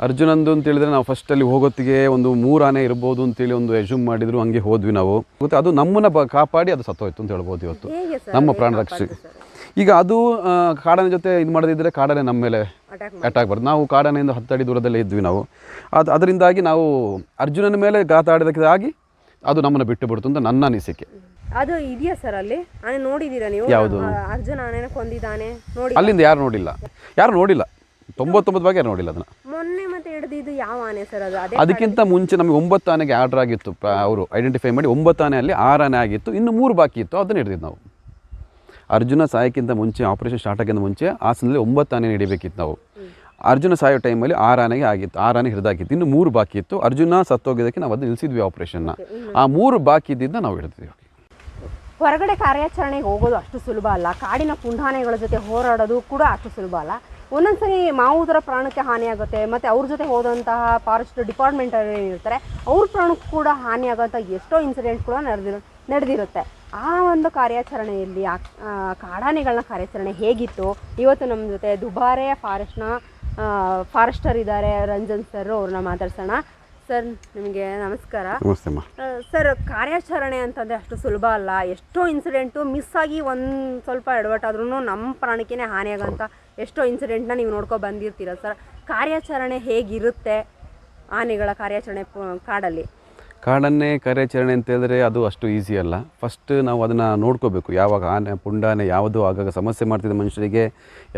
ಅರ್ಜುನಂದು ಅಂತ ಹೇಳಿದ್ರೆ ನಾವು ಫಸ್ಟ್ ಅಲ್ಲಿ ಹೋಗೋತ್ತಿಗೆ ಒಂದು ಮೂರು ಆನೆ ಇರ್ಬೋದು ಅಂತೇಳಿ ಒಂದು ಎಜೂಮ್ ಮಾಡಿದ್ರು ಹಂಗೆ ಹೋದ್ವಿ ನಾವು. ಮತ್ತು ಅದು ನಮ್ಮನ್ನ ಬ ಕಾಪಾಡಿ ಅದು ಸತ್ತೋಯ್ತು ಅಂತ ಹೇಳ್ಬೋದು ಇವತ್ತು. ನಮ್ಮ ಪ್ರಾಣ ರಕ್ಷಿಸಿ ಈಗ ಅದು ಕಾಡನ ಜೊತೆ ಇದು ಮಾಡದಿದ್ದರೆ ಕಾಡನೆ ನಮ್ಮ ಮೇಲೆ ಅಟ್ಯಾಕ್ ಬರ್ತದೆ ನಾವು ಕಾಡಾನೆಯಿಂದ ಹತ್ತಡಿ ದೂರದಲ್ಲೇ ಇದ್ವಿ ನಾವು. ಅದು ಅದರಿಂದಾಗಿ ನಾವು ಅರ್ಜುನನ ಮೇಲೆ ಗಾತಾಡೋದಕ್ಕಾಗಿ ಅದು ನಮ್ಮನ್ನು ಬಿಟ್ಟು ಬಿಡ್ತು ಅಂತ ನನ್ನ ಅನಿಸಿಕೆ. ಅದು ಇದೆಯಾ ಸರ್ ಅಲ್ಲಿ? ಆನೆ ನೋಡಿದ್ದೀರಾ ನೀವು? ಯಾವುದು? ಅರ್ಜುನ ಆನೆನ ಕೊಂದಿದ್ದಾನೆ ನೋಡಿ ಅಲ್ಲಿಂದ ಯಾರು ನೋಡಿಲ್ಲ? ಯಾರು ನೋಡಿಲ್ಲ. ತೊಂಬತ್ತೊಂಬತ್ತು ಭಾಗ ಯಾರು ನೋಡಿಲ್ಲ ಅದನ್ನು. ಮತ್ತೆ ಯಾವ ಆನೆ ಸರ್ ಅದು? ಅದೇ ಅದಕ್ಕಿಂತ ಮುಂಚೆ ನಮಗೆ ಒಂಬತ್ತು ಆನೆಗೆ ಆರ್ಡರ್ ಆಗಿತ್ತು ಅವರು ಐಡೆಂಟಿಫೈ ಮಾಡಿ ಒಂಬತ್ತು ಆನೆಯಲ್ಲಿ ಆರು ಆನೆ ಆಗಿತ್ತು ಇನ್ನು ಮೂರು ಬಾಕಿ ಇತ್ತು ಅದನ್ನು ಹಿಡಿದಿದ್ದು ನಾವು. ಅರ್ಜುನ ಸಾಯಕ್ಕಿಂತ ಮುಂಚೆ ಆಪರೇಷನ್ ಸ್ಟಾರ್ಟ್ ಆಗಿಂತ ಮುಂಚೆ ಹಾಸನಲ್ಲಿ ಒಂಬತ್ತು ಆನೆ ಹಿಡಿಬೇಕಿತ್ತು ನಾವು. ಅರ್ಜುನ ಸಾಯೋ ಟೈಮಲ್ಲಿ ಆರು ಆನೆಗೆ ಆಗಿತ್ತು ಆರು ಆನೆ ಹಿಡಿದಾಕಿತ್ತು ಇನ್ನು ಮೂರು ಬಾಕಿ ಇತ್ತು. ಅರ್ಜುನ ಸತ್ತೋಗಿದ್ದಕ್ಕೆ ನಾವು ಅದನ್ನ ನಿಲ್ಲಿಸಿದ್ವಿ ಆಪರೇಷನ್ನ ಆ ಮೂರು ಬಾಕಿ ಇದ್ದಿದ್ದ ನಾವು ಹಿಡಿದ್ವಿ ಹೊರಗಡೆ ಕಾರ್ಯಾಚರಣೆಗೆ ಹೋಗೋದು ಅಷ್ಟು ಸುಲಭ ಅಲ್ಲ. ಕಾಡಿನ ಪುಂಡಾನೆಗಳ ಜೊತೆ ಹೋರಾಡೋದು ಕೂಡ ಅಷ್ಟು ಸುಲಭ ಅಲ್ಲ. ಒಂದೊಂದ್ಸರಿ ಮಾವುದರ ಪ್ರಾಣಕ್ಕೆ ಹಾನಿಯಾಗುತ್ತೆ ಮತ್ತು ಅವ್ರ ಜೊತೆ ಹೋದಂತಹ ಫಾರೆಸ್ಟ್ ಡಿಪಾರ್ಟ್ಮೆಂಟ್ ಏನಿರ್ತಾರೆ ಅವ್ರ ಪ್ರಾಣಕ್ಕೂ ಕೂಡ ಹಾನಿಯಾಗೋಂಥ ಎಷ್ಟೋ ಇನ್ಸಿಡೆಂಟ್ ಕೂಡ ನಡೆದಿರು ನಡೆದಿರುತ್ತೆ. ಆ ಒಂದು ಕಾರ್ಯಾಚರಣೆಯಲ್ಲಿ ಆ ಕಾಡಾನೆಗಳನ್ನ ಕಾರ್ಯಾಚರಣೆ ಹೇಗಿತ್ತು? ಇವತ್ತು ನಮ್ಮ ಜೊತೆ ದುಬಾರೆ ಫಾರೆಸ್ಟ್ನ ಫಾರೆಸ್ಟರ್ ಇದ್ದಾರೆ ರಂಜನ್ ಸರ್ ಅವ್ರನ್ನ ಮಾತಾಡ್ಸೋಣ. ಸರ್ ನಿಮಗೆ ನಮಸ್ಕಾರ. ಸರ್ ಕಾರ್ಯಾಚರಣೆ ಅಂತಂದರೆ ಅಷ್ಟು ಸುಲಭ ಅಲ್ಲ. ಎಷ್ಟೋ ಇನ್ಸಿಡೆಂಟು ಮಿಸ್ ಆಗಿ ಒಂದು ಸ್ವಲ್ಪ ಎಡವಟ್ಟಾದ್ರೂ ನಮ್ಮ ಪ್ರಾಣಕ್ಕೇ ಹಾನಿಯಾಗಂತ ಎಷ್ಟೋ ಇನ್ಸಿಡೆಂಟ್ನ ನೀವು ನೋಡ್ಕೊ ಬಂದಿರ್ತೀರ ಸರ್ ಕಾರ್ಯಾಚರಣೆ ಹೇಗಿರುತ್ತೆ? ಆನೆಗಳ ಕಾರ್ಯಾಚರಣೆ ಕಾಡಲ್ಲಿ. ಕಾಡನ್ನೇ ಕಾರ್ಯಾಚರಣೆ ಅಂತ ಹೇಳಿದ್ರೆ ಅದು ಅಷ್ಟು ಈಸಿ ಅಲ್ಲ. ಫಸ್ಟ್ ನಾವು ಅದನ್ನು ನೋಡ್ಕೋಬೇಕು. ಯಾವಾಗ ಆನೆ, ಪುಂಡಾನೆ ಯಾವುದು ಆಗಾಗ ಸಮಸ್ಯೆ ಮಾಡ್ತಿದೆ ಮನುಷ್ಯರಿಗೆ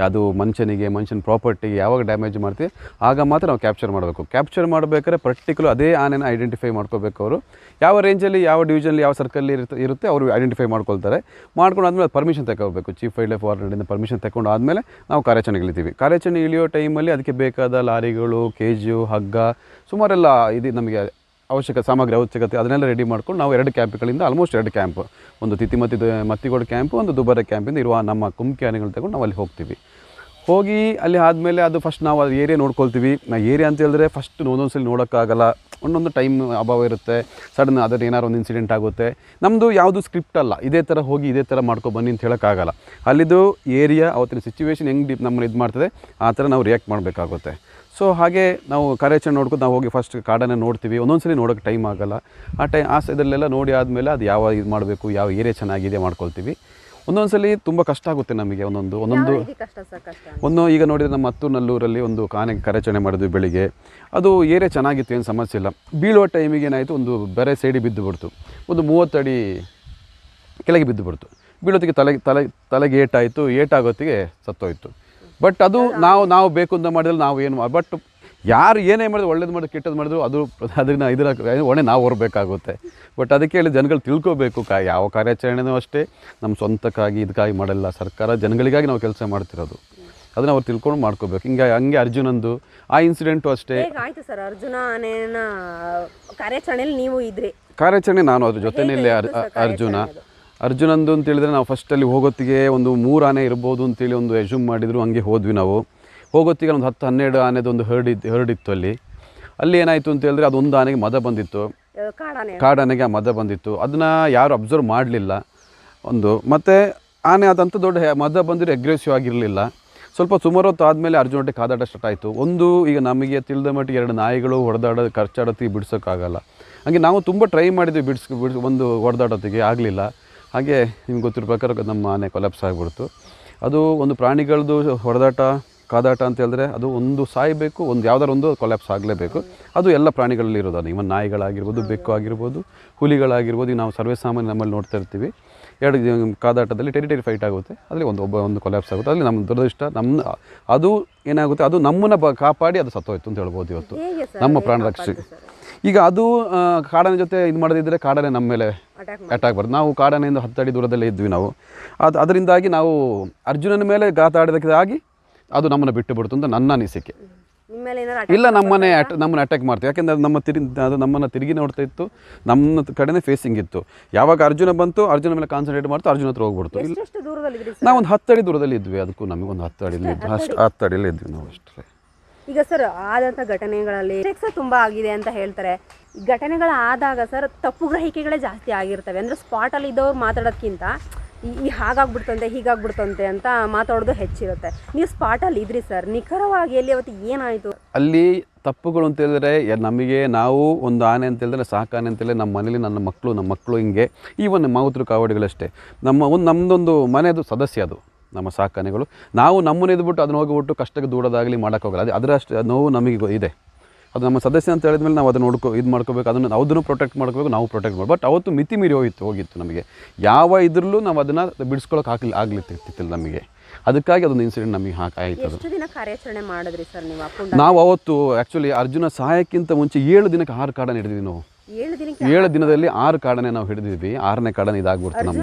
ಅದು ಮನುಷ್ಯನಿಗೆ, ಮನುಷ್ಯನ ಪ್ರಾಪರ್ಟಿಗೆ ಯಾವಾಗ ಡ್ಯಾಮೇಜ್ ಮಾಡ್ತೀವಿ ಆಗ ಮಾತ್ರ ನಾವು ಕ್ಯಾಪ್ಚರ್ ಮಾಡಬೇಕು. ಕ್ಯಾಪ್ಚರ್ ಮಾಡಬೇಕಾದ್ರೆ ಪರ್ಟಿಕ್ಯುಲರ್ ಅದೇ ಆನೆನ ಐಡೆಂಟಿಫೈ ಮಾಡ್ಕೋಬೇಕು ಅವರು. ಯಾವ ರೇಂಜಲ್ಲಿ ಯಾವ ಡಿವಿಷನಲ್ಲಿ ಯಾವ ಸರ್ಕಲ್ಲಿ ಇರುತ್ತೆ ಇರುತ್ತೆ, ಅವರು ಐಡೆಂಟಿಫೈ ಮಾಡ್ಕೊಳ್ತಾರೆ. ಮಾಡ್ಕೊಂಡು ಆದಮೇಲೆ ಪರ್ಮಿಷನ್ ತಗೋಬೇಕು ಚೀಫ್ ವೈಲ್ಡ್ ಲೈಫ್ ವಾರ್ಡ್ನಿಂದ ಪರ್ಮಿಷನ್ ತಗೊಂಡು ಆದಮೇಲೆ ನಾವು ಕಾರ್ಯಾಚರಣೆಗೆ ಇಳಿತೀವಿ. ಕಾರ್ಯಾಚರಣೆ ಇಳಿಯೋ ಟೈಮಲ್ಲಿ ಅದಕ್ಕೆ ಬೇಕಾದ ಲಾರಿಗಳು ಕೇಜು ಹಗ್ಗ, ಸುಮಾರೆಲ್ಲ ಇದು ನಮಗೆ ಅವಶ್ಯಕ ಸಾಮಗ್ರಿ ಅವಶ್ಯಕತೆ, ಅದನ್ನೆಲ್ಲ ರೆಡಿ ಮಾಡ್ಕೊಂಡು ನಾವು ಎರಡು ಕ್ಯಾಂಪ್ಗಳಿಂದ ಆಲ್ಮೋಸ್ಟ್ ಎರಡು ಕ್ಯಾಂಪ್ ಒಂದು ತಿತಿಮತಿ ಮತ್ತಿಗೋಡು ಕ್ಯಾಂಪು ಒಂದು ದುಬಾರೆ ಕ್ಯಾಂಪಿಂದ ಇರುವ ನಮ್ಮ ಕುಮ್ಕಿ ಆನೆಗಳು ತಗೊಂಡು ನಾವು ಅಲ್ಲಿ ಹೋಗ್ತೀವಿ. ಹೋಗಿ ಅಲ್ಲಿ ಆದಮೇಲೆ ಅದು ಫಸ್ಟ್ ನಾವು ಅದು ಏರಿಯಾ ನೋಡ್ಕೊಳ್ತೀವಿ. ನಾ ಏರಿಯಾ ಅಂತ ಹೇಳಿದ್ರೆ ಫಸ್ಟ್ ಒಂದೊಂದ್ಸಲಿ ನೋಡೋಕ್ಕಾಗಲ್ಲ. ಒಂದೊಂದು ಟೈಮ್ ಅಭಾವ ಇರುತ್ತೆ. ಸಡನ್ ಅದರ ಏನಾರು ಒಂದು ಇನ್ಸಿಡೆಂಟ್ ಆಗುತ್ತೆ. ನಮ್ಮದು ಯಾವುದು ಸ್ಕ್ರಿಪ್ಟ್ ಅಲ್ಲ. ಇದೇ ಥರ ಹೋಗಿ ಇದೇ ಥರ ಮಾಡ್ಕೊ ಬನ್ನಿ ಅಂತ ಹೇಳೋಕ್ಕಾಗಲ್ಲ. ಅಲ್ಲಿದು ಏರಿಯಾ ಅವತ್ತಿನ ಸಿಚುವೇಶನ್ ಹೆಂಗೆ ಡಿ ನಮ್ಮನ್ನು ಇದು ಮಾಡ್ತದೆ, ಆ ಥರ ನಾವು ರಿಯಾಕ್ಟ್ ಮಾಡಬೇಕಾಗುತ್ತೆ. ಸೊ ಹಾಗೆ ನಾವು ಕಾರ್ಯಾಚರಣೆ ನೋಡ್ಕೊಂಡು ನಾವು ಹೋಗಿ ಫಸ್ಟ್ ಕಾಡನ್ನು ನೋಡ್ತೀವಿ. ಒಂದೊಂದ್ಸಲಿ ನೋಡೋಕ್ಕೆ ಟೈಮ್ ಆಗೋಲ್ಲ. ಆ ಟೈ ಆ ಇದರಲ್ಲೆಲ್ಲ ನೋಡಿ ಆದಮೇಲೆ ಅದು ಯಾವ ಇದು ಮಾಡಬೇಕು ಯಾವ ಏರಿಯಾ ಚೆನ್ನಾಗಿದೆ ಮಾಡ್ಕೊಳ್ತೀವಿ. ಒಂದೊಂದ್ಸಲಿ ತುಂಬ ಕಷ್ಟ ಆಗುತ್ತೆ ನಮಗೆ ಒಂದೊಂದು ಒಂದೊಂದು ಒಂದು ಈಗ ನೋಡಿದರೆ ನಮ್ಮ ಹತ್ತೂನಲ್ಲೂರಲ್ಲಿ ಒಂದು ಕಾನೆ ಕಾರ್ಯಾಚರಣೆ ಮಾಡಿದ್ವಿ ಬೆಳಿಗ್ಗೆ. ಅದು ಏರಿಯಾ ಚೆನ್ನಾಗಿತ್ತು ಏನು ಸಮಸ್ಯೆ ಇಲ್ಲ. ಬೀಳುವ ಟೈಮಿಗೆ ಏನಾಯಿತು ಒಂದು ಬೇರೆ ಸೈಡಿಗೆ ಬಿದ್ದು ಬಿಡ್ತು. ಒಂದು ಮೂವತ್ತಡಿ ಕೆಳಗೆ ಬಿದ್ದು ಬಿಡ್ತು. ಬೀಳೋತ್ತಿಗೆ ತಲೆ ತಲೆ ತಲೆಗೆ ಏಟಾಯಿತು ಏಟಾಗೋತ್ತಿಗೆ ಸತ್ತೋಯ್ತು. ಬಟ್ ಅದು ನಾವು ನಾವು ಬೇಕು ಅಂತ ಮಾಡಿದ್ರೆ ನಾವು ಏನು ಬಟ್ ಯಾರು ಏನೇ ಮಾಡಿದ್ರು ಒಳ್ಳೇದು ಮಾಡಿದ್ರು ಕೆಟ್ಟದ್ದು ಮಾಡಿದ್ರು ಅದು ಅದನ್ನ ಇದರ ಒಣೆ ನಾವು ಹೊರಬೇಕಾಗುತ್ತೆ ಬಟ್ ಅದಕ್ಕೆ ಹೇಳಿ ಜನಗಳು ತಿಳ್ಕೋಬೇಕು ಕಾ ಯಾವ ಕಾರ್ಯಾಚರಣೆನೂ ಅಷ್ಟೇ ನಮ್ಮ ಸ್ವಂತಕ್ಕಾಗಿ ಇದಕ್ಕಾಗಿ ಮಾಡಲ್ಲ. ಸರ್ಕಾರ ಜನಗಳಿಗಾಗಿ ನಾವು ಕೆಲಸ ಮಾಡ್ತಿರೋದು. ಅದನ್ನ ಅವ್ರು ತಿಳ್ಕೊಂಡು ಮಾಡ್ಕೋಬೇಕು. ಹಿಂಗೆ ಹಂಗೆ ಅರ್ಜುನಂದು ಆ ಇನ್ಸಿಡೆಂಟು ಅಷ್ಟೇ. ಆಯ್ತು ಸರ್. ಅರ್ಜುನ ಕಾರ್ಯಾಚರಣೆಯಲ್ಲಿ ನೀವು ಇದ್ರಿ. ಕಾರ್ಯಾಚರಣೆ ನಾನು ಅದ್ರ ಜೊತೆನೇ ಅರ್ಜುನ? ಅರ್ಜುನಂದು ಅಂತ ಹೇಳಿದ್ರೆ ನಾವು ಫಸ್ಟಲ್ಲಿ ಹೋಗೋತ್ತಿಗೆ ಒಂದು ಮೂರು ಆನೆ ಇರ್ಬೋದು ಅಂತೇಳಿ ಒಂದು ಎಜ್ಯೂಮ್ ಮಾಡಿದ್ರು ಹಂಗೆ ಹೋದ್ವಿ ನಾವು. ಹೋಗೋತ್ತಿಗೆ ಒಂದು ಹತ್ತು ಹನ್ನೆರಡು ಆನೆದು ಒಂದು ಹರ್ಡ್ ಇತ್ತು ಹರ್ಡ್ ಇತ್ತು ಅಲ್ಲಿ. ಅಲ್ಲಿ ಏನಾಯಿತು ಅಂತ ಹೇಳಿದ್ರೆ ಒಂದು ಆನೆಗೆ ಮದ ಬಂದಿತ್ತು. ಕಾಡಾನೆಗೆ ಆ ಮದ ಬಂದಿತ್ತು. ಅದನ್ನು ಯಾರು ಅಬ್ಸರ್ವ್ ಮಾಡಲಿಲ್ಲ. ಒಂದು ಮತ್ತು ಆನೆ ಅದಂತ ದೊಡ್ಡ ಮದ ಬಂದಿರೋ ಅಗ್ರೆಸಿವ್ ಆಗಿರಲಿಲ್ಲ. ಸ್ವಲ್ಪ ಸುಮಾರು ಹೊತ್ತು ಆದಮೇಲೆ ಅರ್ಜುನ ಹೊಟ್ಟೆ ಕಾದಾಟ ಸ್ಟಾರ್ಟ್ ಆಯಿತು. ಒಂದು ಈಗ ನಮಗೆ ತಿಳಿದ ಮಟ್ಟಿಗೆ ಎರಡು ನಾಯಿಗಳು ಹೊಡೆದಾಡೋದು ಖರ್ಚಾಡೋತ್ತಿಗೆ ಬಿಡ್ಸೋಕ್ಕಾಗಲ್ಲ. ಹಾಗೆ ನಾವು ತುಂಬ ಟ್ರೈ ಮಾಡಿದ್ವಿ ಬಿಡ್ಸ್ ಬಿಡ್ಸ್ ಒಂದು ಹೊಡೆದಾಡೋತ್ತಿಗೆ ಆಗಲಿಲ್ಲ. ಹಾಗೆ ನಿಮ್ಗೆ ಗೊತ್ತಿರೋ ಪ್ರಕಾರ ನಮ್ಮ ಆನೆ ಕೊಲಾಪ್ಸ್ ಆಗಿಬಿಡ್ತು. ಅದು ಒಂದು ಪ್ರಾಣಿಗಳದ್ದು ಹೊಡೆದಾಟ ಕಾದಾಟ ಅಂತ ಹೇಳಿದ್ರೆ ಅದು ಒಂದು ಸಾಯಬೇಕು ಒಂದು ಯಾವ್ದಾರು ಒಂದು ಕೊಲ್ಯಾಪ್ಸ್ ಆಗಲೇಬೇಕು. ಅದು ಎಲ್ಲ ಪ್ರಾಣಿಗಳಲ್ಲಿ ಇರೋದು ಅದು ಇವನ್ ನಾಯಿಗಳಾಗಿರ್ಬೋದು ಬೆಕ್ಕು ಆಗಿರ್ಬೋದು ಹುಲಿಗಳಾಗಿರ್ಬೋದು ನಾವು ಸರ್ವೇ ಸಾಮಾನ್ಯ ನಮ್ಮಲ್ಲಿ ನೋಡ್ತಾ ಇರ್ತೀವಿ. ಎರಡು ಕಾದಾಟದಲ್ಲಿ ಟೆರಿಟರಿ ಫೈಟ್ ಆಗುತ್ತೆ. ಅದರಲ್ಲಿ ಒಂದು ಒಬ್ಬ ಒಂದು ಕೊಲ್ಯಾಪ್ಸ್ ಆಗುತ್ತೆ. ಅಲ್ಲಿ ನಮ್ಮ ದುರದೃಷ್ಟ ನಮ್ಮ ಅದು ಏನಾಗುತ್ತೆ ಅದು ನಮ್ಮನ್ನು ಬ ಕಾಪಾಡಿ ಅದು ಸತ್ತೋಯ್ತು ಅಂತ ಹೇಳ್ಬೋದು ಇವತ್ತು. ನಮ್ಮ ಪ್ರಾಣ ರಕ್ಷೆ ಈಗ ಅದು ಕಾಡನ ಜೊತೆ ಇದು ಮಾಡದಿದ್ದರೆ ಕಾಡನೆ ನಮ್ಮ ಮೇಲೆ ಅಟ್ಯಾಕ್ ಬರುತ್ತೆ. ಬರ್ತದೆ ನಾವು ಕಾಡಾನೆಯಿಂದ ಹತ್ತಡಿ ದೂರದಲ್ಲೇ ಇದ್ವಿ ನಾವು. ಅದು ಅದರಿಂದಾಗಿ ನಾವು ಅರ್ಜುನನ ಮೇಲೆ ಆಗಿ ಅದು ನಮ್ಮನ್ನು ಬಿಟ್ಟು ಬಿಡ್ತು ಅಂತ ನನ್ನ ಅನಿಸಿಕೆ. ಇಲ್ಲ ನಮ್ಮನ್ನೇ ಅಟ್ ನಮ್ಮನ್ನು ಅಟ್ಯಾಕ್ ಮಾಡ್ತೀವಿ ಯಾಕೆಂದರೆ ಅದು ನಮ್ಮ ತಿರುಗಿ ಅದು ನಮ್ಮನ್ನು ತಿರುಗಿ ನೋಡ್ತಾ ಇತ್ತು. ನಮ್ಮ ಕಡೆನೇ ಫೇಸಿಂಗ್ ಇತ್ತು. ಯಾವಾಗ ಅರ್ಜುನ ಬಂತು ಅರ್ಜುನ ಮೇಲೆ ಕಾನ್ಸಂಟ್ರೇಟ್ ಮಾಡ್ತು ಅರ್ಜುನ ಹತ್ರ ಹೋಗ್ಬಿಡ್ತು. ಇಲ್ಲ. ನಾವು ಒಂದು ಹತ್ತಡಿ ದೂರದಲ್ಲಿ ಇದ್ವಿ. ಅದಕ್ಕೂ ನಮಗೆ ಒಂದು ಹತ್ತು ಅಡಿಯಲ್ಲಿ ಇದ್ವಿ ಅಷ್ಟು ಹತ್ತು ಅಡಿಯಲ್ಲಿ ಇದ್ವಿ ನಾವು ಅಷ್ಟೇ ಈಗ ಸರ್ ಆದಂಥ ಘಟನೆಗಳಲ್ಲಿ ಸೆಕ್ಸ ತುಂಬ ಆಗಿದೆ ಅಂತ ಹೇಳ್ತಾರೆ. ಘಟನೆಗಳು ಆದಾಗ ಸರ್ ತಪ್ಪು ಗ್ರಹಿಕೆಗಳೇ ಜಾಸ್ತಿ ಆಗಿರ್ತವೆ. ಅಂದರೆ ಸ್ಪಾಟಲ್ಲಿ ಇದ್ದವ್ರು ಮಾತಾಡೋದಕ್ಕಿಂತ ಈ ಈ ಹಾಗಾಗ್ಬಿಡ್ತಂತೆ, ಹೀಗಾಗ್ಬಿಡ್ತಂತೆ ಅಂತ ಮಾತಾಡೋದು ಹೆಚ್ಚಿರುತ್ತೆ. ನೀವು ಸ್ಪಾಟಲ್ಲಿ ಇದ್ರಿ ಸರ್ ನಿಖರವಾಗಿ ಎಲ್ಲಿ ಅವತ್ತು ಏನಾಯಿತು? ಅಲ್ಲಿ ತಪ್ಪುಗಳು ಅಂತ ಹೇಳಿದ್ರೆ ನಮಗೆ ನಾವು ಒಂದು ಆನೆ ಅಂತ ಹೇಳಿದ್ರೆ ಸಾಕಾನೆ ಅಂತ ಹೇಳಿದ್ರೆ ನಮ್ಮ ಮನೇಲಿ ನನ್ನ ಮಕ್ಕಳು ನಮ್ಮ ಮಕ್ಕಳು ಹಿಂಗೆ. ಈ ಒಂದು ಮಾವುತರು, ಕಾವಡಿಗಳಷ್ಟೇ. ನಮ್ಮ ಒಂದು ನಮ್ಮದೊಂದು ಮನೆಯದು ಸದಸ್ಯ ಅದು. ನಮ್ಮ ಸಾಕನೆಗಳು ನಾವು ನಮ್ಮನ್ನು ಇದ್ಬಿಟ್ಟು ಅದನ್ನ ಹೋಗಿಬಿಟ್ಟು ಕಷ್ಟಕ್ಕೆ ದೂಡೋದಾಗಲಿ ಮಾಡೋಕ್ಕೋಗಲ್ಲ ಅದು ಅದರಷ್ಟು ನೋವು ನಮಗೆ ಇದೆ. ಅದು ನಮ್ಮ ಸದಸ್ಯ ಅಂತ ಹೇಳಿದ್ಮೇಲೆ ನಾವು ಅದನ್ನು ನೋಡ್ಕೊ ಇದು ಮಾಡ್ಕೋಬೇಕು ಅದನ್ನು ಅದನ್ನು ಪ್ರೊಟೆಕ್ಟ್ ಮಾಡ್ಕೋಬೇಕು ನಾವು ಪ್ರೊಟೆಕ್ಟ್ ಮಾಡಿ ಬಟ್ ಅವತ್ತು ಮಿತಿ ಮೀರಿ ಹೋಗಿತ್ತು ಹೋಗಿತ್ತು ನಮಗೆ. ಯಾವ ಇದ್ರಲ್ಲೂ ನಾವು ಅದನ್ನು ಬಿಡಿಸ್ಕೊಳಕ್ಕೆ ಆಗಲಿ ಆಗ್ಲಿತ್ತಿಲ್ಲ ನಮಗೆ. ಅದಕ್ಕಾಗಿ ಅದೊಂದು ಇನ್ಸಿಡೆಂಟ್ ನಮಗೆ ಹಾಕಿ ಆಯಿತು ದಿನ ಕಾರ್ಯಾಚರಣೆ ಮಾಡಿದ್ರಿ ಸರ್ ನೀವು ನಾವು ಅವತ್ತು ಆ್ಯಕ್ಚುಲಿ ಅರ್ಜುನ ಸಹಾಯಕ್ಕಿಂತ ಮುಂಚೆ ಏಳು ದಿನಕ್ಕೆ ಆರು ಕಾಡನ್ನು ಹಿಡಿದ್ವಿ ನಾವು. ಏಳು ದಿನದಲ್ಲಿ ಆರು ಕಾಡನೆ ನಾವು ಹಿಡಿದಿದ್ವಿ. ಆರನೇ ಕಾಡನೆ ಇದಾಗ್ಬಿಡ್ತು ನಮ್ಮ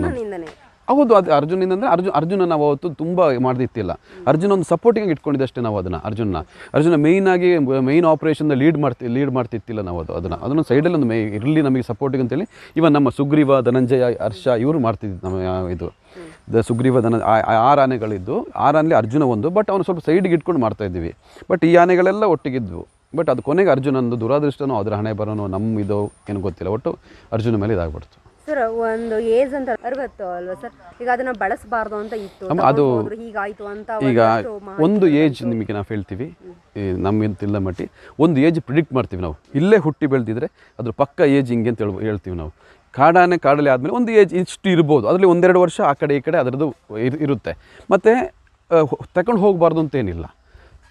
ಹೌದು, ಅದು ಅರ್ಜುನಿಂದ ಅಂದರೆ ಅರ್ಜುನ್ ಅರ್ಜುನ ನಾವು ಅವತ್ತು ತುಂಬ ಮಾಡ್ದಿತ್ತಿಲ್ಲ. ಅರ್ಜುನ ಒಂದು ಸಪೋರ್ಟಿಂಗ್ ಇಟ್ಕೊಂಡಿದ್ದಷ್ಟೇ ನಾವು ಅದನ್ನು ಅರ್ಜುನ ಅರ್ಜುನ ಮೇಯ್ನ್ ಆಗಿ ಮೇಯ್ನ್ ಆಪರೇಷನ್ ಲೀಡ್ ಮಾಡ್ತಿ ಲೀಡ್ ಮಾಡ್ತಿತ್ತಿಲ್ಲ ನಾವು ಅದು, ಅದನ್ನು. ಅದನ್ನು ಸೈಡಲ್ಲಿ ಒಂದು ಮೇ ಇರಲಿ ನಮಗೆ ಸಪೋರ್ಟಿಂಗ್ ಅಂತೇಳಿ ಇವನ್ ನಮ್ಮ ಸುಗ್ರೀವ, ಧನಂಜಯ, ಹರ್ಷ ಇವರು ಮಾಡ್ತಿದ್ದು ನಮ್ಮ ಇದು. ದ ಸುಗ್ರೀವ ಆ- ಆರು ಆನೆಗಳಿದ್ದು. ಆರು ಆನೆಲಿ ಅರ್ಜುನ ಒಂದು ಬಟ್ ಅವನು ಸ್ವಲ್ಪ ಸೈಡ್ಗೆ ಇಟ್ಕೊಂಡು ಮಾಡ್ತಾ ಇದ್ವಿ ಬಟ್ ಈ ಆನೆಗಳೆಲ್ಲ ಒಟ್ಟಿಗಿದ್ವು. ಬಟ್ ಅದು ಕೊನೆಗೆ ಅರ್ಜುನಂದು ದುರಾದೃಷ್ಟನೋ, ಅದರ ಹಣೆ ಬರೋನೋ ನಮ್ಮ ಇದು, ಏನು ಗೊತ್ತಿಲ್ಲ. ಒಟ್ಟು ಅರ್ಜುನ ಮೇಲೆ ಇದಾಗ್ಬಿಡ್ತು. ಸರ್ ಒಂದು ಏಜ್ ಅಂತ ಅರವತ್ತು ಅಲ್ವಾ ಸರ್ ಈಗ ಅದನ್ನ ಬಳಸಬಾರ್ದು ಅಂತ ಇತ್ತು. ಅದು- ಹೀಗಾಯ್ತು ಅಂತ ಈಗ ಒಂದು ಏಜ್ ನಿಮಗೆ ನಾವು ಹೇಳ್ತೀವಿ. ಈ ನಮ್ಮ ತಿಲ್ಲ ಮಟ್ಟಿ. ಒಂದು ಏಜ್ ಪ್ರಿಡಿಕ್ಟ್ ಮಾಡ್ತೀವಿ ನಾವು. ಇಲ್ಲೇ ಹುಟ್ಟಿ ಬೆಳೆದಿದ್ರೆ ಅದ್ರ ಪಕ್ಕ ಏಜ್ ಹಿಂಗೆ ಅಂತ ಹೇಳ್ ಹೇಳ್ತೀವಿ ನಾವು. ಕಾಡಾನೆ ಕಾಡಲ್ಲಿ ಆದಮೇಲೆ ಒಂದು ಏಜ್ ಇಷ್ಟು ಇರ್ಬೋದು. ಅದರಲ್ಲಿ ಒಂದೆರಡು ವರ್ಷ ಆ ಕಡೆ ಈ ಕಡೆ ಅದರದ್ದು ಇರ್- ಇರುತ್ತೆ. ಮತ್ತು ತಗೊಂಡು ಹೋಗಬಾರ್ದು ಅಂತ ಏನಿಲ್ಲ.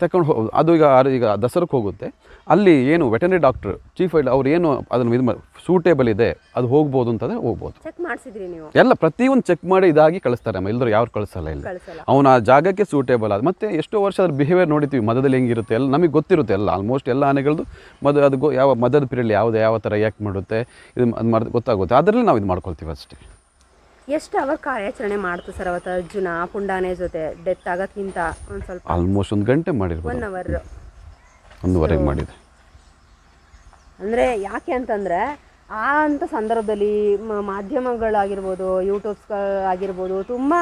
ತಗೊಂಡು ಹೋ ಅದು ಈಗ ಈಗ ದಸರಕ್ಕೆ ಹೋಗುತ್ತೆ. ಅಲ್ಲಿ ಏನು ವೆಟನರಿ ಡಾಕ್ಟರ್ ಚೀಫ್ ಅವ್ರು ಏನು ಅದನ್ನು ಇದು ಸೂಟೇಬಲ್ ಇದೆ ಅದು ಹೋಗ್ಬೋದು ಅಂತಂದರೆ ಹೋಗ್ಬೋದು. ಚೆಕ್ ಮಾಡಿಸಿದ್ರಿ ನೀವು? ಎಲ್ಲ ಪ್ರತಿಯೊಂದು ಚೆಕ್ ಮಾಡಿ ಇದಾಗಿ ಕಳಿಸ್ತಾರೆ ಅಮ್ಮ ಎಲ್ಲರೂ ಯಾರು ಕಳಿಸಲ್ಲ ಇಲ್ಲ. ಅವನ ಆ ಜಾಗಕ್ಕೆ ಸೂಟೇಬಲ್ ಅದು ಮತ್ತೆ ಎಷ್ಟೋ ವರ್ಷ ಅದ್ರ ಬಿಹೇವಿಯರ್ ನೋಡಿತೀವಿ ಮದದಲ್ಲಿ ಹೆಂಗಿರುತ್ತೆ ಎಲ್ಲ ನಮಗೆ ಗೊತ್ತಿರುತ್ತೆ ಎಲ್ಲ. ಆಲ್ಮೋಸ್ಟ್ ಎಲ್ಲ ಆನೆಗಳದ್ದು ಮದ ಅದು ಯಾವ ಮದದ ಪೀರಿಯಡ್ ಯಾವುದು ಯಾವ ಥರ ಯಾಕೆ ಮಾಡುತ್ತೆ ಇದು ಅದು ಗೊತ್ತಾಗುತ್ತೆ. ಅದರಲ್ಲಿ ನಾವು ಇದು ಮಾಡ್ಕೊಳ್ತೀವಿ ಅಷ್ಟೇ. ಎಷ್ಟು ಅವರ್ ಕಾರ್ಯಾಚರಣೆ ಮಾಡ್ತು ಸರ್ ಅವತ್ತು ಅರ್ಜುನ ಪುಂಡಾನೆ ಜೊತೆ? ಡೆತ್ ಆಗೋಕ್ಕಿಂತ ಒಂದು ಸ್ವಲ್ಪ ಆಲ್ಮೋಸ್ಟ್ ಒಂದು ಗಂಟೆ ಮಾಡಿರ್ಬೋದು. ಒನ್ ಅವರ್ ಒಂದೂವರೆಗೆ ಮಾಡಿದೆ. ಅಂದರೆ ಯಾಕೆ ಅಂತಂದರೆ ಆ ಅಂಥ ಸಂದರ್ಭದಲ್ಲಿ ಮಾಧ್ಯಮಗಳಾಗಿರ್ಬೋದು ಯೂಟ್ಯೂಬ್ಸ್ ಆಗಿರ್ಬೋದು ತುಂಬ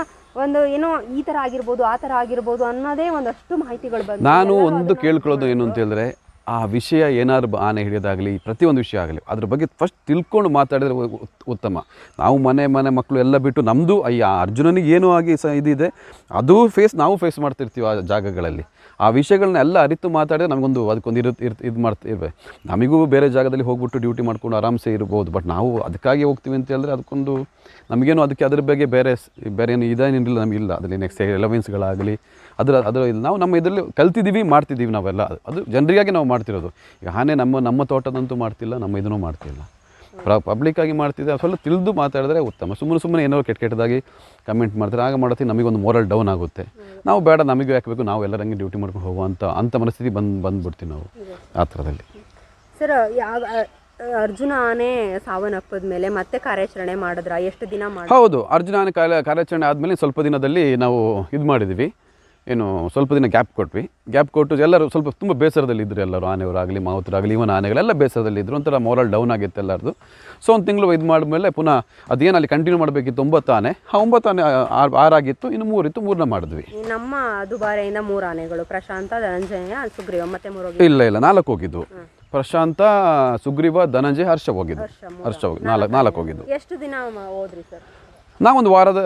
ಒಂದು ಏನೋ ಈ ಥರ ಆಗಿರ್ಬೋದು ಆ ಥರ ಆಗಿರ್ಬೋದು ಅನ್ನೋದೇ ಒಂದಷ್ಟು ಮಾಹಿತಿಗಳು ಬಂದು ನಾನು ಒಂದು ಕೇಳ್ಕೊಳ್ಳೋದು ಏನು ಅಂತ ಹೇಳಿದ್ರೆ ಆ ವಿಷಯ ಏನಾದ್ರು ಆನೆ ಹಿಡಿಯೋದಾಗಲಿ, ಪ್ರತಿಯೊಂದು ವಿಷಯ ಆಗಲಿ, ಅದ್ರ ಬಗ್ಗೆ ಫಸ್ಟ್ ತಿಳ್ಕೊಂಡು ಮಾತಾಡಿದರೆ ಉತ್- ಉತ್ತಮ. ನಾವು ಮನೆ ಮನೆ ಮಕ್ಕಳು ಎಲ್ಲ ಬಿಟ್ಟು ನಮ್ಮದು ಅಯ್ಯ ಅರ್ಜುನನಿಗೆ ಏನೂ ಆಗಿ ಸ ಇದಿದೆ, ಅದು ಫೇಸ್ ನಾವು ಫೇಸ್ ಮಾಡ್ತಿರ್ತೀವಿ ಆ ಜಾಗಗಳಲ್ಲಿ. ಆ ವಿಷಯಗಳನ್ನ ಎಲ್ಲ ಅರಿತು ಮಾತಾಡಿದ್ರೆ ನಮಗೊಂದು ಅದಕ್ಕೊಂದು ಇರು ಇದು ಮಾಡ್ತಿರ್ಬೆ ನಮಗೂ ಬೇರೆ ಜಾಗದಲ್ಲಿ ಹೋಗ್ಬಿಟ್ಟು ಡ್ಯೂಟಿ ಮಾಡ್ಕೊಂಡು ಆರಾಮ್ಸೆ ಇರ್ಬೋದು ಬಟ್ ನಾವು ಅದಕ್ಕಾಗಿ ಹೋಗ್ತೀವಿ ಅಂತ ಹೇಳಿದ್ರೆ ಅದಕ್ಕೊಂದು ನಮಗೇನು ಅದಕ್ಕೆ ಅದ್ರ ಬಗ್ಗೆ ಬೇರೆ ಬೇರೆ ಏನು ಇದೇನಿಲ್ಲ ನಮಗಿಲ್ಲ ಅದರಲ್ಲಿ ನೆಕ್ಸ್ಟ್ ಎಲೆವೆನ್ಸ್ಗಳಾಗಲಿ ಅದರ ಅದರ ಇಲ್ಲಿ ನಾವು ನಮ್ಮ ಇದರಲ್ಲಿ ಕಲ್ತಿದ್ದೀವಿ, ಮಾಡ್ತಿದ್ದೀವಿ ನಾವೆಲ್ಲ. ಅದು ಜನರಿಗಾಗಿ ನಾವು ಮಾಡ್ತಿರೋದು. ಈಗ ಆನೆ ನಮ್ಮ ನಮ್ಮ ತೋಟದಂತೂ ಮಾಡ್ತಿಲ್ಲ ನಮ್ಮ ಇದನ್ನು ಮಾಡ್ತಿಲ್ಲ. ಪಬ್ಲಿಕ್ಕಾಗಿ ಮಾಡ್ತಿದ್ದೆ ಸ್ವಲ್ಪ ತಿಳಿದು ಮಾತಾಡಿದ್ರೆ ಉತ್ತಮ. ಸುಮ್ಮನೆ ಸುಮ್ಮನೆ ಏನೋ ಕೆಟ್ಟ ಕೆಟ್ಟದಾಗಿ ಕಮೆಂಟ್ ಮಾಡ್ತಾರೆ ಆಗ ಮಾಡತ್ತಿ ನಮಗೊಂದು ಮೋರಲ್ ಡೌನ್ ಆಗುತ್ತೆ. ನಾವು ಬೇಡ ನಮಗೂ ಯಾಕಬೇಕು ನಾವು ಎಲ್ಲರಂಗೆ ಡ್ಯೂಟಿ ಮಾಡ್ಕೊಂಡು ಹೋಗುವಂಥ ಅಂಥ ಮನಸ್ಥಿತಿ ಬಂದು ಬಂದುಬಿಡ್ತೀವಿ ನಾವು ಆ ಥರದಲ್ಲಿ. ಸರ್ ಯಾವ ಅರ್ಜುನ ಆನೆ ಸಾವನ್ನಪ್ಪದ ಮೇಲೆ ಮತ್ತೆ ಕಾರ್ಯಾಚರಣೆ ಮಾಡಿದ್ರ? ಎಷ್ಟು ದಿನ ಹೌದು ಅರ್ಜುನ ಕಾರ್ಯ ಕಾರ್ಯಾಚರಣೆ ಆದಮೇಲೆ ಸ್ವಲ್ಪ ದಿನದಲ್ಲಿ ನಾವು ಇದು ಮಾಡಿದ್ವಿ. ಏನು ಸ್ವಲ್ಪ ದಿನ ಗ್ಯಾಪ್ ಕೊಟ್ವಿ. ಗ್ಯಾಪ್ ಕೊಟ್ಟು ಎಲ್ಲರೂ ಸ್ವಲ್ಪ ತುಂಬ ಬೇಸರದಲ್ಲಿ ಇದ್ದರು ಎಲ್ಲರೂ ಆನೆಯವರಾಗಲಿ ಮಾವುತರಾಗಲಿ ಇವನ್ ಆನೆಗಳೆಲ್ಲ ಬೇಸರದಲ್ಲಿದ್ದರು ಒಂಥರ ಮೋರಲ್ ಡೌನ್ ಆಗಿತ್ತು ಎಲ್ಲರದು. ಸೊ ಒಂದು ತಿಂಗಳು ಇದು ಮಾಡಿದ್ಮೇಲೆ ಪುನಃ ಅದೇನು ಅಲ್ಲಿ ಕಂಟಿನ್ಯೂ ಮಾಡಬೇಕಿತ್ತು ಒಂಬತ್ತು ಆನೆ. ಆ ಒಂಬತ್ತು ಆನೆ ಆರು ಆರಾಗಿತ್ತು ಇನ್ನು ಮೂರಿತ್ತು ಮೂರನ್ನ ಮಾಡಿದ್ವಿ. ನಮ್ಮ ದುಬಾರೆಯಿಂದ ಮೂರು ಆನೆಗಳು ಪ್ರಶಾಂತ ಧನಂಜಯ ಸುಗ್ರೀವ ಮತ್ತೆ ಮೂರು ಇಲ್ಲ ಇಲ್ಲ ನಾಲ್ಕು ಹೋಗಿದ್ದು. ಪ್ರಶಾಂತ ಸುಗ್ರೀವ ಧನಂಜಯ ಹರ್ಷ ಹೋಗಿದ್ದು. ಹರ್ಷ ಹೋಗಿ ನಾಲ್ಕು ನಾಲ್ಕು ಹೋಗಿದ್ದು. ಎಷ್ಟು ದಿನ ಹೋದ್ರಿ ಸರ್? ನಾವೊಂದು ವಾರದ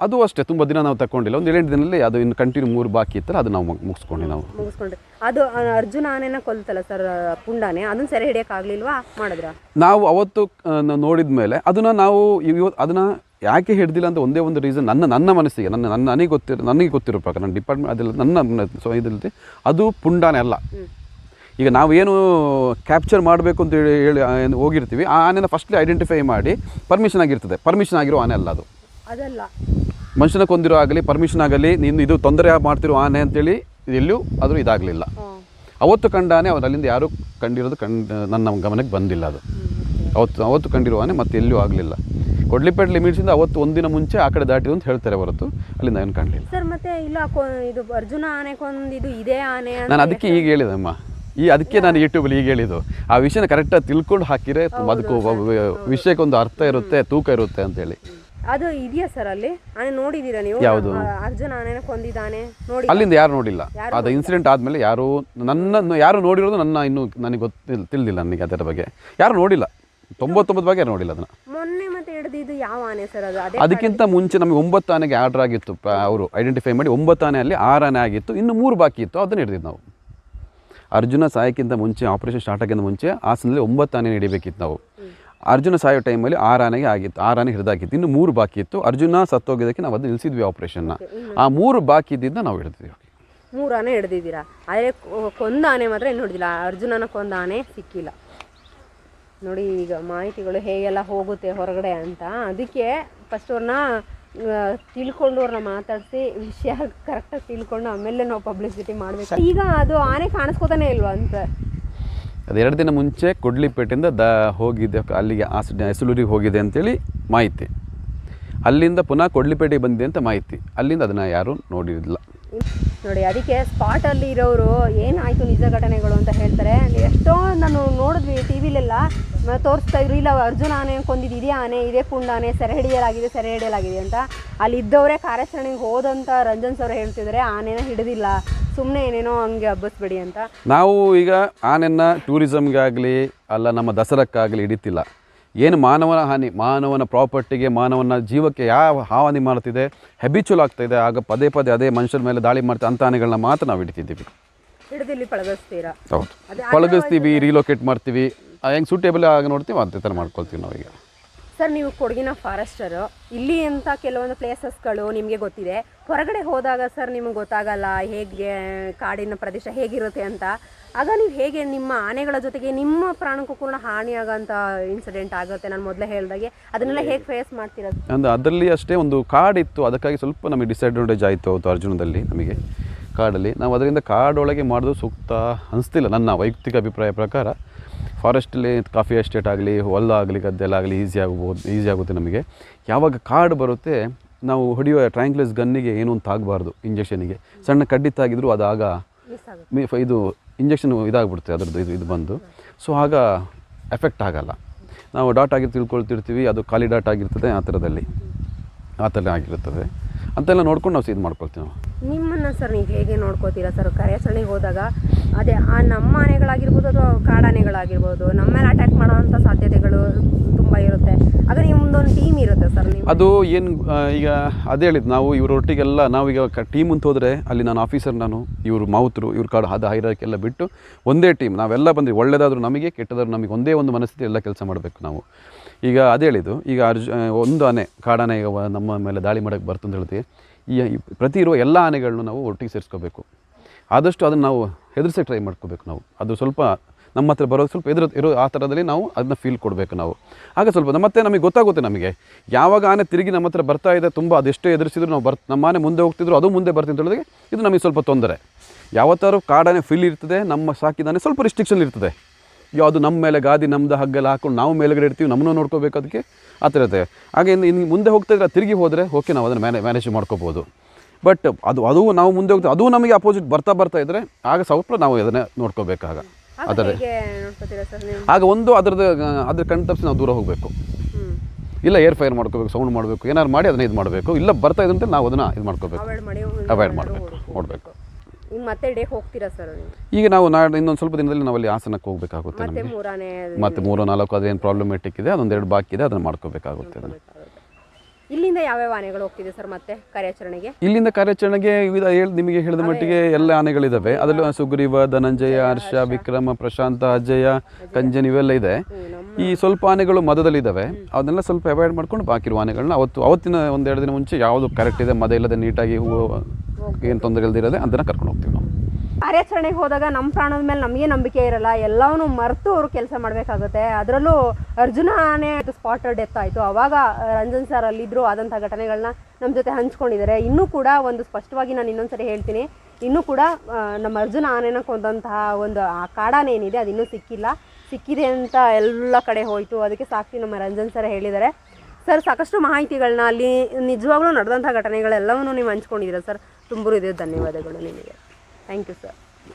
ಅದು ಅಷ್ಟೇ ತುಂಬ ದಿನ ನಾವು ತಗೊಂಡಿಲ್ಲ ಒಂದು ಏಳೆಂಟು ದಿನದಲ್ಲಿ ಅದು ಇನ್ನು ಕಂಟಿನ್ಯೂ ಮೂರು ಬಾಕಿ ಇತ್ತಲ್ಲ ಅದು ನಾವು ಮುಗ್- ಮುಗಿಸ್ಕೊಂಡ್ವಿ ನಾವು. ಮುಗಿಸ್ಕೊಂಡ್ರಿ ಅದು ಅರ್ಜುನ ಆನೆನ ಕೊಲ್ತಲ್ಲ ಸರ್ ಪುಂಡಾನೆ? ಅದನ್ನ ಸೆರೆ ಹಿಡಿಯೋಕ್ಕಾಗ್ಲಿಲ್ವಾ ಮಾಡಿದ್ರ? ನಾವು ಅವತ್ತು ನಾವು ನೋಡಿದ ಮೇಲೆ ಅದನ್ನು ನಾವು ಇವತ್ತು ಅದನ್ನು ಯಾಕೆ ಹಿಡ್ದಿಲ್ಲ ಅಂತ ಒಂದೇ ಒಂದು ರೀಸನ್ ನನ್ನ ನನ್ನ ಮನಸ್ಸಿಗೆ ನನ್ನ ನನ್ನ ನನಗೆ ಗೊತ್ತಿರೋ ನನಗೆ ಗೊತ್ತಿರೋ ಪ್ರಕಾರ ನನ್ನ ಡಿಪಾರ್ಟ್ಮೆಂಟ್ ಅದೆಲ್ಲ ನನ್ನ ಸೊ ಇದಿಲ್ಲದೆ ಅದು ಪುಂಡಾನೆ ಅಲ್ಲ. ಈಗ ನಾವೇನು ಕ್ಯಾಪ್ಚರ್ ಮಾಡಬೇಕು ಅಂತ ಹೇಳಿ ಹೇಳಿ ಹೋಗಿರ್ತೀವಿ ಆ ಆನೆನ ಫಸ್ಟ್ಲಿ ಐಡೆಂಟಿಫೈ ಮಾಡಿ ಪರ್ಮಿಷನ್ ಆಗಿರ್ತದೆ. ಪರ್ಮಿಷನ್ ಆಗಿರೋ ಆನೆ ಅಲ್ಲ ಅದು. ಅದಲ್ಲ. ಮನುಷ್ಯನ ಕೊಂದಿರೋ ಆಗಲಿ ಪರ್ಮಿಷನ್ ಆಗಲಿ ನೀನು ಇದು ತೊಂದರೆ ಮಾಡ್ತಿರೋ ಆನೆ ಅಂತೇಳಿ ಎಲ್ಲೂ ಆದರೂ ಇದಾಗಲಿಲ್ಲ. ಅವತ್ತು ಕಂಡ ಆನೆ ಅವ್ರು ಅಲ್ಲಿಂದ ಯಾರೂ ಕಂಡಿರೋದು ಕಂಡು ನನ್ನ ಗಮನಕ್ಕೆ ಬಂದಿಲ್ಲ ಅದು. ಅವತ್ತು ಅವತ್ತು ಕಂಡಿರೋ ಆನೆ ಮತ್ತೆ ಎಲ್ಲೂ ಆಗಲಿಲ್ಲ. ಕೊಡ್ಲಿಪೇಟೆ ಲಿಮಿಟ್ಸಿಂದ ಅವತ್ತು ಒಂದಿನ ಮುಂಚೆ ಆ ಕಡೆ ದಾಟಿದ್ರು ಅಂತ ಹೇಳ್ತಾರೆ ಹೊರತು ಅಲ್ಲಿಂದ ಏನು ಕಾಣಲಿಲ್ಲ. ಸರ್ ಮತ್ತೆ ಇಲ್ಲ ಇದು ಅರ್ಜುನ ಆನೆ ಇದು ಇದೇ ಆನೆ ನಾನು ಅದಕ್ಕೆ ಈಗ ಹೇಳಿದಮ್ಮ. ಈ ಅದಕ್ಕೆ ನಾನು ಯೂಟ್ಯೂಬಲ್ಲಿ ಈಗ ಹೇಳಿದ್ದು. ಆ ವಿಷಯನ ಕರೆಕ್ಟಾಗಿ ತಿಳ್ಕೊಂಡು ಹಾಕಿದರೆ ಅದಕ್ಕೂ ವಿಷಯಕ್ಕೊಂದು ಅರ್ಥ ಇರುತ್ತೆ ತೂಕ ಇರುತ್ತೆ ಅಂತೇಳಿ. ಅದು ಇದೆಯಾ ಸರ್ ಅಲ್ಲಿ? ಆನೆ ನೋಡಿದೀರಾ ನೀವು? ಯಾವುದು? ಆ, ಅರ್ಜುನ ಆನೆನ ಕೊಂದಿದ್ದಾನೆ ನೋಡಿ ಅಲ್ಲಿಂದ ಯಾರು ನೋಡಿಲ್ಲ? ಅದು ಇನ್ಸಿಡೆಂಟ್ ಆದಮೇಲೆ ಯಾರು ನನ್ನ ಯಾರು ನೋಡಿರೋದು ನನ್ನ ಇನ್ನೂ ನನಗೆ ಗೊತ್ತಿಲ್ಲ ತಿಳಿದಿಲ್ಲ ನನಗೆ ಅದರ ಬಗ್ಗೆ. ಯಾರು ನೋಡಿಲ್ಲ. ತೊಂಬತ್ತೊಂಬತ್ತು ಬಗ್ಗೆ ಯಾರು ನೋಡಿಲ್ಲ ಅದನ್ನ. ಮೊನ್ನೆ ಮತ್ತೆ ಹಿಡಿದಿದ್ದು ಯಾವ ಆನೆ ಸರ್ ಅದು? ಅದೇ ಅದಕ್ಕಿಂತ ಮುಂಚೆ ನಮಗೆ ಒಂಬತ್ತು ಆನೆಗೆ ಆರ್ಡರ್ ಆಗಿತ್ತು. ಪ- ಅವರು ಐಡೆಂಟಿಫೈ ಮಾಡಿ ಒಂಬತ್ತು ಆನೆ ಅಲ್ಲಿ ಆರು ಆನೆ ಆಗಿತ್ತು. ಇನ್ನು ಮೂರು ಬಾಕಿ ಇತ್ತು. ಅದನ್ನು ಹಿಡಿದಿದ್ದು ನಾವು. ಅರ್ಜುನ ಸಾಯಕ್ಕಿಂತ ಮುಂಚೆ ಆಪರೇಷನ್ ಸ್ಟಾರ್ಟ್ ಆಗಿಂತ ಮುಂಚೆ ಆಸನದಲ್ಲಿ ಒಂಬತ್ತು ಆನೆ ಹಿಡಿಬೇಕಿತ್ತು ನಾವು. ಅರ್ಜುನ ಸಾಯೋ ಟೈಮಲ್ಲಿ ಆ ರಾನೆಗೆ ಆಗಿತ್ತು ಆ ರಾನೆ ಹಿಡಿದಾಕಿತ್ತು. ಇನ್ನು ಮೂರು ಬಾಕಿ ಇತ್ತು. ಅರ್ಜುನ ಸತ್ತೋಗಿದ್ದಕ್ಕೆ ನಾವು ಅದನ್ನ ನಿಲ್ಲಿಸಿದ್ವಿ ಆಪ್ರೇಷನ್ನ ಆ ಮೂರು ಬಾಕಿ ಇದ್ದಿದ್ದ ನಾವು ಹಿಡಿದ್ವಿ ಮೂರು ಆನೆ ಹಿಡ್ದಿದ್ದೀರಾ? ಆದರೆ ಕೊಂದ ಆನೆ ಮಾತ್ರ ಏನು ಹಿಡಿದಿಲ್ಲ ಅರ್ಜುನನ ಕೊಂದ ಆನೆ ಸಿಕ್ಕಿಲ್ಲ. ನೋಡಿ ಈಗ ಮಾಹಿತಿಗಳು ಹೇಗೆಲ್ಲ ಹೋಗುತ್ತೆ ಹೊರಗಡೆ ಅಂತ. ಅದಕ್ಕೆ ಫಸ್ಟ್ ಅವ್ರನ್ನ ತಿಳ್ಕೊಂಡು ಅವ್ರನ್ನ ಮಾತಾಡಿಸಿ ವಿಷಯ ಕರೆಕ್ಟಾಗಿ ತಿಳ್ಕೊಂಡು ಆಮೇಲೆ ನಾವು ಪಬ್ಲಿಸಿಟಿ ಮಾಡಬೇಕು. ಈಗ ಅದು ಆನೆ ಕಾಣಿಸ್ಕೋತಾನೆ ಇಲ್ವಾ ಅಂತ? ಅದು ಎರಡು ದಿನ ಮುಂಚೆ ಕೊಡ್ಲಿಪೇಟೆಯಿಂದ ದ ಹೋಗಿದೆ, ಅಲ್ಲಿಗೆ ಆಸ್, ಹೆಸಲೂರಿಗೆ ಹೋಗಿದೆ ಅಂತೇಳಿ ಮಾಹಿತಿ. ಅಲ್ಲಿಂದ ಪುನಃ ಕೊಡ್ಲಿಪೇಟೆಗೆ ಬಂದಿದೆ ಅಂತ ಮಾಹಿತಿ. ಅಲ್ಲಿಂದ ಅದನ್ನು ಯಾರೂ ನೋಡಿರಲಿಲ್ಲ. ನೋಡಿ, ಅದಕ್ಕೆ ಸ್ಪಾಟಲ್ಲಿ ಇರೋರು ಏನಾಯಿತು ನಿಜ ಘಟನೆಗಳು ಅಂತ ಹೇಳ್ತಾರೆ. ಎಷ್ಟೋ ನಾನು ನೋಡಿದ್ವಿ ಟಿ ವಿಲೆಲ್ಲ. ತೋರಿಸ್ತಾ ಇದ್ರು, ಇಲ್ಲ, ಅರ್ಜುನ ಆನೆ ಕೊಂದಿದ್ದು ಇದೇ ಆನೆ, ಇದೇ ಪುಂಡ ಆನೆ, ಸೆರೆ ಹಿಡಿಯಲಾಗಿದೆ ಸೆರೆ ಹಿಡಿಯಲಾಗಿದೆ ಅಂತ. ಅಲ್ಲಿ ಇದ್ದವರೇ ಕಾರ್ಯಾಚರಣೆಗೆ ಹೋದಂಥ ರಂಜನ್ ಸರ್ ಹೇಳ್ತಿದ್ದಾರೆ, ಆನೆನ ಹಿಡಿದಿಲ್ಲ. ಸುಮ್ಮನೆ ಏನೇನೋ ಹಂಗೆ ಹಬ್ಬಿಸ್ಬೇಡಿ ಅಂತ. ನಾವು ಈಗ ಆನೆಯನ್ನು ಟೂರಿಸಮ್ಗಾಗಲಿ ಅಲ್ಲ ನಮ್ಮ ದಸರಕ್ಕಾಗಲಿ ಹಿಡಿತಿಲ್ಲ. ಏನು ಮಾನವನ ಹಾನಿ ಮಾನವನ ಪ್ರಾಪರ್ಟಿಗೆ ಮಾನವನ ಜೀವಕ್ಕೆ ಯಾವ ಹಾವಾನಿ ಮಾಡ್ತಿದೆ ಹೆಬಿಚುಲ್ ಆಗ್ತಾಯಿದೆ ಆಗ ಪದೇ ಪದೇ ಅದೇ ಮನುಷ್ಯರ ಮೇಲೆ ದಾಳಿ ಮಾಡ್ತಾ ಅಂತ ಆನೆಗಳನ್ನ ಮಾತ್ರ ನಾವು ಹಿಡಿತಿದ್ದೀವಿ. ಹಿಡಿದಿಲ್ಲಿ ಪಳಗಿಸ್ತೀರಾ? ಹೌದು. ಪಳಗಿಸ್ತೀವಿ ರೀಲೊಕೇಟ್ ಮಾಡ್ತೀವಿ. ಹೆಂಗೆ ಸೂಟೇಬಲ್ ಆಗ ನೋಡ್ತೀವಿ ಅದೇ ಥರ ಮಾಡ್ಕೊಳ್ತೀವಿ ನಾವೀಗ. ಸರ್ ನೀವು ಕೊಡಗಿನ ಫಾರೆಸ್ಟರು. ಇಲ್ಲಿ ಅಂತ ಕೆಲವೊಂದು ಪ್ಲೇಸಸ್ಗಳು ನಿಮಗೆ ಗೊತ್ತಿದೆ. ಹೊರಗಡೆ ಹೋದಾಗ ಸರ್ ನಿಮಗೆ ಗೊತ್ತಾಗಲ್ಲ ಹೇಗೆ ಕಾಡಿನ ಪ್ರದೇಶ ಹೇಗಿರುತ್ತೆ ಅಂತ. ಆಗ ನೀವು ಹೇಗೆ ನಿಮ್ಮ ಆನೆಗಳ ಜೊತೆಗೆ ನಿಮ್ಮ ಪ್ರಾಣಕ್ಕೂ ಕೂಡ ಹಾನಿಯಾಗೋಂಥ ಇನ್ಸಿಡೆಂಟ್ ಆಗುತ್ತೆ ನಾನು ಮೊದಲೇ ಹೇಳಿದಾಗೆ. ಅದನ್ನೆಲ್ಲ ಹೇಗೆ ಫೇಸ್ ಮಾಡ್ತೀರಾ ಅಂದರೆ ಅದರಲ್ಲಿ ಅಷ್ಟೇ ಒಂದು ಕಾಡಿತ್ತು ಅದಕ್ಕಾಗಿ ಸ್ವಲ್ಪ ನಮಗೆ ಡಿಸ್ಅಡ್ವಾಂಟೇಜ್ ಆಯಿತು ಅವತ್ತು ಅರ್ಜುನದಲ್ಲಿ ನಮಗೆ ಕಾಡಲ್ಲಿ. ನಾವು ಅದರಿಂದ ಕಾಡೊಳಗೆ ಮಾಡೋದು ಸೂಕ್ತ ಅನಿಸ್ತಿಲ್ಲ ನನ್ನ ವೈಯಕ್ತಿಕ ಅಭಿಪ್ರಾಯ ಪ್ರಕಾರ. ಫಾರೆಸ್ಟಲ್ಲಿ ಕಾಫಿ ಎಸ್ಟೇಟ್ ಆಗಲಿ ಹೊಲ ಆಗಲಿ ಗದ್ದೆಲಾಗಲಿ ಈಸಿ ಆಗ್ಬೋದು ಈಸಿ ಆಗುತ್ತೆ ನಮಗೆ. ಯಾವಾಗ ಕಾರ್ಡ್ ಬರುತ್ತೆ ನಾವು ಹೊಡೆಯುವ ಟ್ರ್ಯಾಂಕ್ಲೆಸ್ ಗನ್ನಿಗೆ ಏನೂ ಅಂತ ಆಗಬಾರ್ದು ಇಂಜೆಕ್ಷನಿಗೆ ಸಣ್ಣ ಕಡ್ಡಿ ತಾಗಿದ್ರು ಅದು ಆಗ ಮಿಸ್ ಆಗುತ್ತೆ. ಮಿ ಫ- ಇದು ಇಂಜೆಕ್ಷನ್ ಇದಾಗ್ಬಿಡುತ್ತೆ ಅದರದ್ದು ಇದು ಇದು ಬಂದು. ಸೊ ಆಗ ಎಫೆಕ್ಟ್ ಆಗಲ್ಲ. ನಾವು ಡಾಟ್ ಆಗಿ ತಿಳ್ಕೊಳ್ತಿರ್ತೀವಿ ಅದು ಖಾಲಿ ಡಾಟ್ ಆಗಿರ್ತದೆ ಆ ಥರದಲ್ಲಿ ಆ ಥರ ಆಗಿರ್ತದೆ. ಅಂತೆಲ್ಲ ನೋಡ್ಕೊಂಡು ನಾವು ಇದು ಮಾಡ್ಕೊಳ್ತೀವಿ ನಾವು. ನಿಮ್ಮನ್ನು ಸರ್ ನೀವು ಹೇಗೆ ನೋಡ್ಕೋತೀರಾ ಸರ್? ಕಾರ್ಯಾಚರಣೆಗೆ ಹೋದಾಗ ಅದೇ ಆ ನಮ್ಮ ಆನೆಗಳಾಗಿರ್ಬೋದು ಅಥವಾ ಕಾಡಾನೆಗಳಾಗಿರ್ಬೋದು ನಮ್ಮ ಮೇಲೆ ಅಟ್ಯಾಕ್ ಮಾಡೋವಂಥ ಸಾಧ್ಯತೆಗಳು ತುಂಬ ಇರುತ್ತೆ. ಆಗ ನಿಮ್ಮದೊಂದು ಟೀಮ್ ಇರುತ್ತೆ ಸರ್ ನೀವು? ಅದು ಏನು ಈಗ ಅದೇ ಹೇಳಿದ್ದು ನಾವು ಇವರೊಟ್ಟಿಗೆಲ್ಲ ನಾವೀಗ ಕ ಟೀಮ್ ಅಂತ ಹೋದರೆ ಅಲ್ಲಿ ನಾನು ಆಫೀಸರ್ ನಾನು ಇವರು ಮಾವುತರು ಇವ್ರ ಕಾಡು ಹದ ಹೈರಾಕೆಲ್ಲ ಬಿಟ್ಟು ಒಂದೇ ಟೀಮ್ ನಾವೆಲ್ಲ ಬಂದ್ವಿ. ಒಳ್ಳೆಯದಾದರೂ ನಮಗೆ ಕೆಟ್ಟದಾದ್ರೂ ನಮಗೆ ಒಂದೇ ಒಂದು ಮನಸ್ಥಿತಿ ಎಲ್ಲ ಕೆಲಸ ಮಾಡಬೇಕು ನಾವು. ಈಗ ಅದೇ ಹೇಳಿದ್ದು, ಈಗ ಅರ್ಜು ಒಂದು ಆನೆ, ಕಾಡಾನೆ ಈಗ ನಮ್ಮ ಮೇಲೆ ದಾಳಿ ಮಾಡೋಕ್ಕೆ ಬರ್ತು ಅಂತ ಹೇಳ್ತೀವಿ. ಈ ಪ್ರತಿ ಇರುವ ಎಲ್ಲ ಆನೆಗಳನ್ನು ನಾವು ಒಟ್ಟಿಗೆ ಸೇರಿಸ್ಕೋಬೇಕು. ಆದಷ್ಟು ಅದನ್ನು ನಾವು ಹೆದರಿಸಿ ಟ್ರೈ ಮಾಡ್ಕೋಬೇಕು ನಾವು. ಅದು ಸ್ವಲ್ಪ ನಮ್ಮ ಹತ್ರ ಬರೋದು ಸ್ವಲ್ಪ ಎದುರು ಇರೋ, ಆ ಥರದಲ್ಲಿ ನಾವು ಅದನ್ನ ಫೀಲ್ ಕೊಡಬೇಕು ನಾವು. ಆಗ ಸ್ವಲ್ಪ ಮತ್ತೆ ನಮಗೆ ಗೊತ್ತಾಗುತ್ತೆ ನಮಗೆ, ಯಾವಾಗ ಆನೆ ತಿರುಗಿ ನಮ್ಮ ಹತ್ರ ಬರ್ತಾ ಇದೆ, ತುಂಬ ಅದೆಷ್ಟೇ ಎದುರಿಸಿದ್ರು ನಾವು ಬರ್, ನಮ್ಮ ಆನೆ ಮುಂದೆ ಹೋಗ್ತಿದ್ರು, ಅದು ಮುಂದೆ ಬರ್ತೀನಿ ಅಂತ ಹೇಳಿದ್ರೆ ಇದು ನಮಗೆ ಸ್ವಲ್ಪ ತೊಂದರೆ. ಯಾವತ್ತಾರು ಕಾಡಾನೆ ಫೀಲ್ ಇರ್ತದೆ, ನಮ್ಮ ಸಾಕಿದಾನೆ ಸ್ವಲ್ಪ ರಿಸ್ಟ್ರಿಕ್ಷನ್ ಇರ್ತದೆ. ಯಾವುದು ನಮ್ಮ ಮೇಲೆ ಗಾದಿ ನಮ್ಮದು ಹಗ್ಗೆಲ್ಲ ಹಾಕೊಂಡು ನಾವು ಮೇಲ್ಗಡೆ ಇರ್ತೀವಿ ನಮ್ಮನ್ನು ನೋಡ್ಕೋಬೇಕು ಅದಕ್ಕೆ? ಆ ಥರ ಇರುತ್ತೆ. ಹಾಗೆ ಇನ್ನು ಮುಂದೆ ಹೋಗ್ತಾ ಇದ್ರೆ ತಿರುಗಿ ಹೋದರೆ ಓಕೆ ನಾವು ಅದನ್ನು ಮ್ಯಾನೇ ಮ್ಯಾನೇಜ್ ಮಾಡ್ಕೋಬೋದು. ಬಟ್ ಅದು ಅದು ನಾವು ಮುಂದೆ ಹೋಗ್ತೀವಿ ಅದು ನಮಗೆ ಅಪೋಸಿಟ್ ಬರ್ತಾ ಬರ್ತಾ ಇದ್ದರೆ ಆಗ ಸ್ವಲ್ಪ ನಾವು ಅದನ್ನೇ ನೋಡ್ಕೋಬೇಕಾಗ. ಆಗ ಅದರ ಆಗ ಒಂದು ಅದರದ್ದು ಅದ್ರ ಕಣ್ ತಪ್ಪಿಸಿ ನಾವು ದೂರ ಹೋಗಬೇಕು. ಇಲ್ಲ ಏರ್ ಫೈರ್ ಮಾಡ್ಕೋಬೇಕು ಸೌಂಡ್ ಮಾಡಬೇಕು ಏನಾದ್ರು ಮಾಡಿ ಅದನ್ನ ಇದು ಮಾಡಬೇಕು. ಇಲ್ಲ ಬರ್ತಾ ಇದ್ದಂತೆ ನಾವು ಅದನ್ನು ಇದು ಮಾಡ್ಕೋಬೇಕು. ಅವಾಯ್ಡ್ ಮಾಡಿ ಅವಾಯ್ಡ್ ಮಾಡಬೇಕು. ನೋಡಬೇಕು ಇನ್ನು ಮತ್ತೆ ಡೇ ಹೋಗ್ತೀರಾ ಸರ್ ನೀವು ಈಗ ನಾವು ನಾಳೆ ಇನ್ನೊಂದು ಸ್ವಲ್ಪ ದಿನದಲ್ಲಿ ನಾವಲ್ಲಿ ಹಾಸನಕ್ಕೆ ಹೋಗಬೇಕಾಗುತ್ತೆ ಮತ್ತೆ ನಮಗೆ. ಮೂರನೇ ಮತ್ತೆ ಮೂರು ನಾಲ್ಕು ಅದೇನು ಪ್ರಾಬ್ಲಮೆಟಿಕ್ ಇದೆ ಅದೊಂದೆರಡು ಬಾಕಿ ಇದೆ ಅದನ್ನು ಮಾಡ್ಕೋಬೇಕಾಗುತ್ತೆ ಅದನ್ನು. ಇಲ್ಲಿಂದ ಯಾವ್ಯಾವ ಆನೆಗಳು ಹೋಗ್ತಿದೆ ಸರ್ ಮತ್ತೆ ಕಾರ್ಯಾಚರಣೆಗೆ? ಇಲ್ಲಿಂದ ಕಾರ್ಯಾಚರಣೆಗೆ ವಿಧ ಹೇಳಿ ನಿಮಗೆ ಹೇಳಿದ ಮಟ್ಟಿಗೆ ಎಲ್ಲ ಆನೆಗಳಿದ್ದಾವೆ ಅದರಲ್ಲೂ ಸುಗ್ರೀವ ಧನಂಜಯ ಹರ್ಷ ವಿಕ್ರಮ ಪ್ರಶಾಂತ ಅಜಯ ಕಂಜನ್ ಇವೆಲ್ಲ ಇದೆ. ಈ ಸ್ವಲ್ಪ ಆನೆಗಳು ಮದದಲ್ಲಿದ್ದಾವೆ ಅದನ್ನೆಲ್ಲ ಸ್ವಲ್ಪ ಅವಾಯ್ಡ್ ಮಾಡ್ಕೊಂಡು ಬಾಕಿರುವ ಆನೆಗಳನ್ನ ಅವತ್ತು ಅವತ್ತಿನ ಒಂದೆರಡು ದಿನ ಮುಂಚೆ ಯಾವುದು ಕರೆಕ್ಟ್ ಇದೆ ಮದ ಇಲ್ಲದೆ ನೀಟಾಗಿ ಹೂವು ಏನು ತೊಂದರೆ ಇಲ್ಲದಿರೋದೆ ಅದನ್ನು ಕರ್ಕೊಂಡು ಹೋಗ್ತೀವಿ ನಾವು. ಕಾರ್ಯಾಚರಣೆಗೆ ಹೋದಾಗ ನಮ್ಮ ಪ್ರಾಣದ ಮೇಲೆ ನಮಗೆ ನಂಬಿಕೆ ಇರಲ್ಲ ಎಲ್ಲವನ್ನು ಮರೆತು ಅವರು ಕೆಲಸ ಮಾಡಬೇಕಾಗುತ್ತೆ. ಅದರಲ್ಲೂ ಅರ್ಜುನ ಆನೆ ಸ್ಪಾಟರ್ ಡೆತ್ ಆಯಿತು. ಆವಾಗ ರಂಜನ್ ಸರ್ ಅಲ್ಲಿದ್ದರು ಆದಂಥ ಘಟನೆಗಳನ್ನ ನಮ್ಮ ಜೊತೆ ಹಂಚ್ಕೊಂಡಿದ್ದಾರೆ. ಇನ್ನೂ ಕೂಡ ಒಂದು ಸ್ಪಷ್ಟವಾಗಿ ನಾನು ಇನ್ನೊಂದ್ಸರಿ ಹೇಳ್ತೀನಿ. ಇನ್ನೂ ಕೂಡ ನಮ್ಮ ಅರ್ಜುನ ಆನೆನ ಕೊಂದಂತಹ ಒಂದು, ಆ, ಕಾಡಾನೆ ಏನಿದೆ, ಅದು ಇನ್ನೂ ಸಿಕ್ಕಿಲ್ಲ. ಸಿಕ್ಕಿದೆ ಅಂತ ಎಲ್ಲ ಕಡೆ ಹೋಯಿತು. ಅದಕ್ಕೆ ಸಾಕ್ಷಿ ನಮ್ಮ ರಂಜನ್ ಸರ್ ಹೇಳಿದ್ದಾರೆ. ಸರ್ ಸಾಕಷ್ಟು ಮಾಹಿತಿಗಳನ್ನ ಅಲ್ಲಿ ನಿಜವಾಗ್ಲೂ ನಡೆದಂಥ ಘಟನೆಗಳೆಲ್ಲವನ್ನೂ ನೀವು ಹಂಚ್ಕೊಂಡಿದ್ದೀರಾ? ಸರ್ ತುಂಬ ಇದೆ ಧನ್ಯವಾದಗಳು ನಿಮಗೆ. Thank you sir